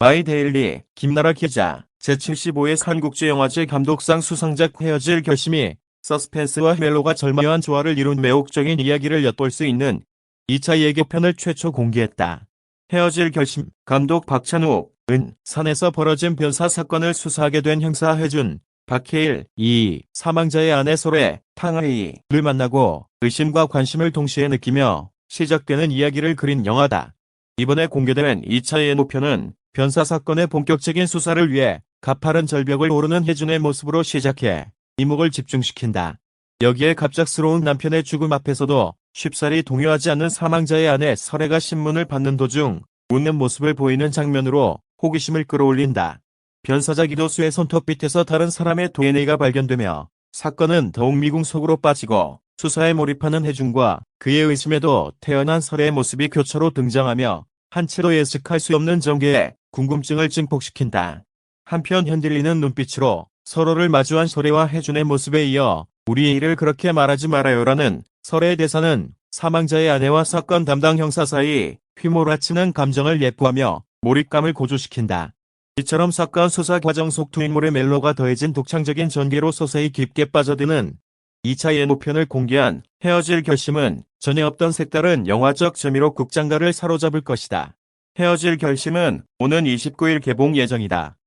마이데일리 김나라 기자 제75회 한국제영화제 감독상 수상작 헤어질 결심이 서스펜스와 멜로가 절묘한 조화를 이룬 매혹적인 이야기를 엿볼 수 있는 2차 예고편을 최초 공개했다. 헤어질 결심 감독 박찬욱 은 산에서 벌어진 변사 사건을 수사하게 된 형사 해준 박해일 이 사망자의 아내 소래 탕하이를 만나고 의심과 관심을 동시에 느끼며 시작되는 이야기를 그린 영화다. 이번에 공개된 2차 예고편은 변사 사건의 본격적인 수사를 위해 가파른 절벽을 오르는 혜준의 모습으로 시작해 이목을 집중시킨다. 여기에 갑작스러운 남편의 죽음 앞에서도 쉽사리 동요하지 않는 사망자의 아내 설애가 신문을 받는 도중 웃는 모습을 보이는 장면으로 호기심을 끌어올린다. 변사자 기도수의 손톱 밑에서 다른 사람의 DNA가 발견되며 사건은 더욱 미궁 속으로 빠지고 수사에 몰입하는 혜준과 그의 의심에도 태어난 설의 모습이 교차로 등장하며 한치로 예측할 수 없는 전개에 궁금증을 증폭시킨다. 한편 흔들리는 눈빛으로 서로를 마주한 설애와 혜준의 모습에 이어 우리 일을 그렇게 말하지 말아요라는 설의 대사는 사망자의 아내와 사건 담당 형사 사이 휘몰아치는 감정을 예포하며 몰입감을 고조시킨다. 이처럼 사건 수사 과정 속 두 인물의 멜로가 더해진 독창적인 전개로 서서히 깊게 빠져드는 2차 예고편을 공개한 헤어질 결심은 전에 없던 색다른 영화적 재미로 극장가를 사로잡을 것이다. 헤어질 결심은 오는 29일 개봉 예정이다.